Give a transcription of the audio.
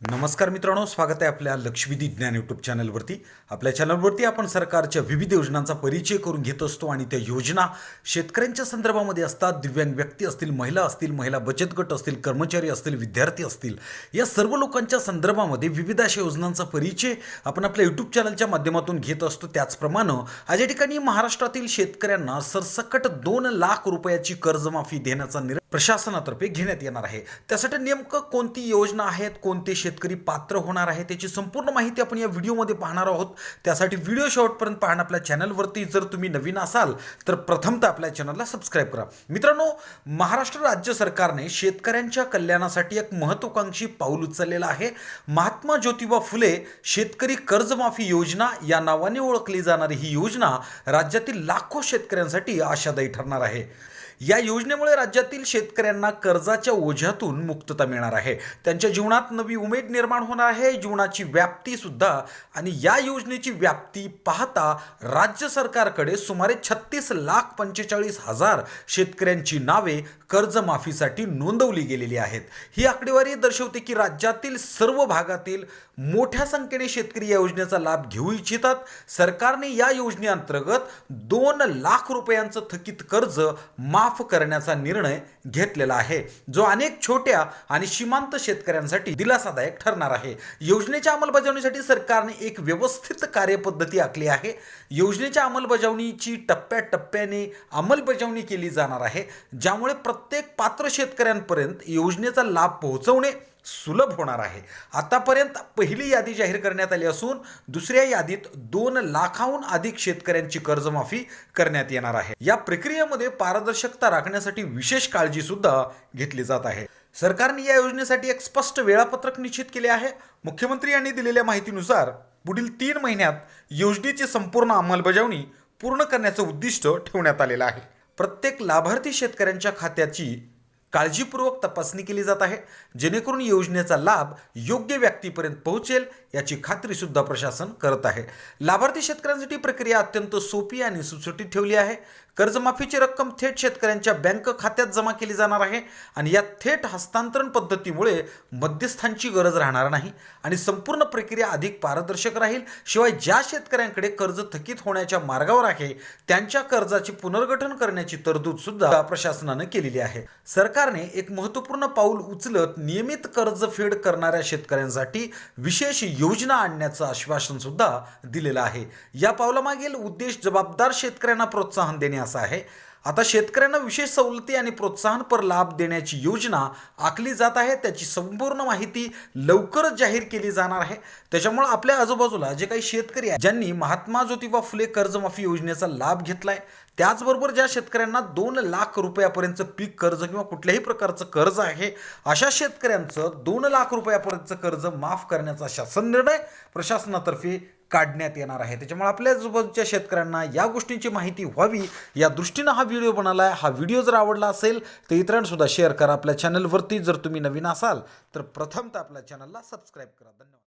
नमस्कार मित्रांनो स्वागत आहे आपल्या लक्ष्मीदी ज्ञान यूट्यूब चॅनलवरती. आपल्या चॅनलवरती आपण सरकारच्या विविध योजनांचा परिचय करून घेत असतो आणि त्या योजना शेतकऱ्यांच्या संदर्भामध्ये असतात. दिव्यांग व्यक्ती असतील महिला असतील महिला बचत गट असतील कर्मचारी असतील विद्यार्थी असतील. या सर्व लोकांच्या संदर्भामध्ये विविध अशा योजनांचा परिचय आपण आपल्या यूट्यूब चॅनलच्या माध्यमातून घेत असतो. त्याचप्रमाणे आज या ठिकाणी महाराष्ट्रातील शेतकऱ्यांना सरसकट दोन लाख रुपयाची कर्जमाफी देण्याचा निर्णय प्रशासनातर्फे घेण्यात येणार आहे. त्यासाठी नेमकं कोणती योजना आहेत कोणते शेतकरी पात्र होणार आहे त्याची संपूर्ण माहिती आपण या व्हिडिओमध्ये पाहणार आहोत. त्यासाठी व्हिडिओ शेवटपर्यंत पाहणं आपल्या चॅनलवरती. जर तुम्ही नवीन असाल तर प्रथमतः आपल्या चॅनलला सबस्क्राईब करा. मित्रांनो महाराष्ट्र राज्य सरकारने शेतकऱ्यांच्या कल्याणासाठी एक महत्वाकांक्षी पाऊल उचललेलं आहे. महात्मा ज्योतिबा फुले शेतकरी कर्जमाफी योजना या नावाने ओळखली जाणारी ही योजना राज्यातील लाखो शेतकऱ्यांसाठी आशादायी ठरणार आहे. या योजनेमुळे राज्यातील शेतकऱ्यांना कर्जाच्या ओझ्यातून मुक्तता मिळणार आहे. त्यांच्या जीवनात नवी उमेद निर्माण होणार आहे. जीवनाची व्याप्ती सुद्धा आणि या योजनेची व्याप्ती पाहता राज्य सरकारकडे सुमारे छत्तीस लाख पंचेचाळीस हजार शेतकऱ्यांची नावे कर्जमाफीसाठी नोंदवली गेलेली आहेत. ही आकडेवारी दर्शवते की राज्यातील सर्व भागातील मोठ्या संख्येने शेतकरी या योजनेचा लाभ घेऊ इच्छितात. सरकारने या योजनेअंतर्गत दोन लाख रुपयांचं थकीत कर्ज माफ माफ करण्याचा निर्णय घेतलेला आहे जो अनेक छोट्या आणि सीमांत शेतकऱ्यांसाठी दिलासादायक ठरणार आहे. योजनेच्या अंमलबजावणीसाठी सरकारने एक व्यवस्थित कार्यपद्धती आखली आहे. योजनेच्या अंमलबजावणीची टप्प्याटप्प्याने अंमलबजावणी केली जाणार आहे ज्यामुळे प्रत्येक पात्र शेतकऱ्यांपर्यंत योजनेचा लाभ पोहोचवणे सुलभ होणार आहे. आतापर्यंत पहिली यादी जाहीर करण्यात आली असून दुसऱ्या यादीत दोन लाखाहून अधिक शेतकऱ्यांची कर्जमाफी करण्यात येणार आहे. या प्रक्रियेमध्ये पारदर्शकता राखण्यासाठी विशेष काळजी सुद्धा घेतली जात आहे. सरकारने या योजनेसाठी एक स्पष्ट वेळापत्रक निश्चित केले आहे. मुख्यमंत्री यांनी दिलेल्या माहितीनुसार पुढील तीन महिन्यात योजनेची संपूर्ण अंमलबजावणी पूर्ण करण्याचं उद्दिष्ट ठेवण्यात आलेलं आहे. प्रत्येक लाभार्थी शेतकऱ्यांच्या खात्याची काळजीपूर्वक तपासणी केली जात आहे. जेणेकरून योजनेचा लाभ योग्य व्यक्तीपर्यंत पोहोचेल याची खात्री सुद्धा प्रशासन करत आहे. लाभार्थी शेतकऱ्यांसाठी प्रक्रिया अत्यंत सोपी आणि सुटसुटीत ठेवली आहे. कर्जमाफीची रक्कम थेट शेतकऱ्यांच्या बँक खात्यात जमा केली जाणार आहे आणि या थेट हस्तांतरण पद्धतीमुळे मध्यस्थांची गरज राहणार नाही आणि संपूर्ण प्रक्रिया अधिक पारदर्शक राहील. शिवाय ज्या शेतकऱ्यांकडे कर्ज थकीत होण्याच्या मार्गावर आहे त्यांच्या कर्जाचे पुनर्गठन करण्याची तरतूद सुद्धा प्रशासनानं केलेली आहे. सरकार सरकारने एक महत्त्वपूर्ण पाऊल उचलत नियमित कर्जफेड करणाऱ्या शेतकऱ्यांसाठी विशेष योजना आणण्याचं आश्वासन सुद्धा दिलेलं आहे. या पावलामागील उद्देश जबाबदार शेतकऱ्यांना प्रोत्साहन देणे असा आहे. आता शेतकऱ्यांना विशेष सवलती आणि प्रोत्साहनपर लाभ देण्याची योजना आखली जात आहे. त्याची संपूर्ण माहिती लवकरच जाहीर केली जाणार आहे. त्याच्यामुळे आपल्या आजूबाजूला जे काही शेतकरी आहेत ज्यांनी महात्मा ज्योतिबा फुले कर्जमाफी योजनेचा लाभ घेतलाय त्याचबरोबर ज्या शेतकऱ्यांना दोन लाख रुपयापर्यंतचं पीक कर्ज किंवा कुठल्याही प्रकारचं कर्ज आहे अशा शेतकऱ्यांचं दोन लाख रुपयापर्यंतचं कर्ज माफ करण्याचा शासन निर्णय प्रशासनातर्फे काढण्यात येणार आहे. त्याच्यामुळे आपल्या आजूबाजूच्या शेतकऱ्यांना या गोष्टींची माहिती व्हावी. या दृष्टीनं हा व्हिडिओ बनवला आहे हा व्हिडिओ जर आवडला असेल तर इतरांसुद्धा शेअर करा. आपल्या चॅनलवरती जर तुम्ही नवीन असाल तर प्रथमतः आपल्या चॅनलला सबस्क्राईब करा. धन्यवाद.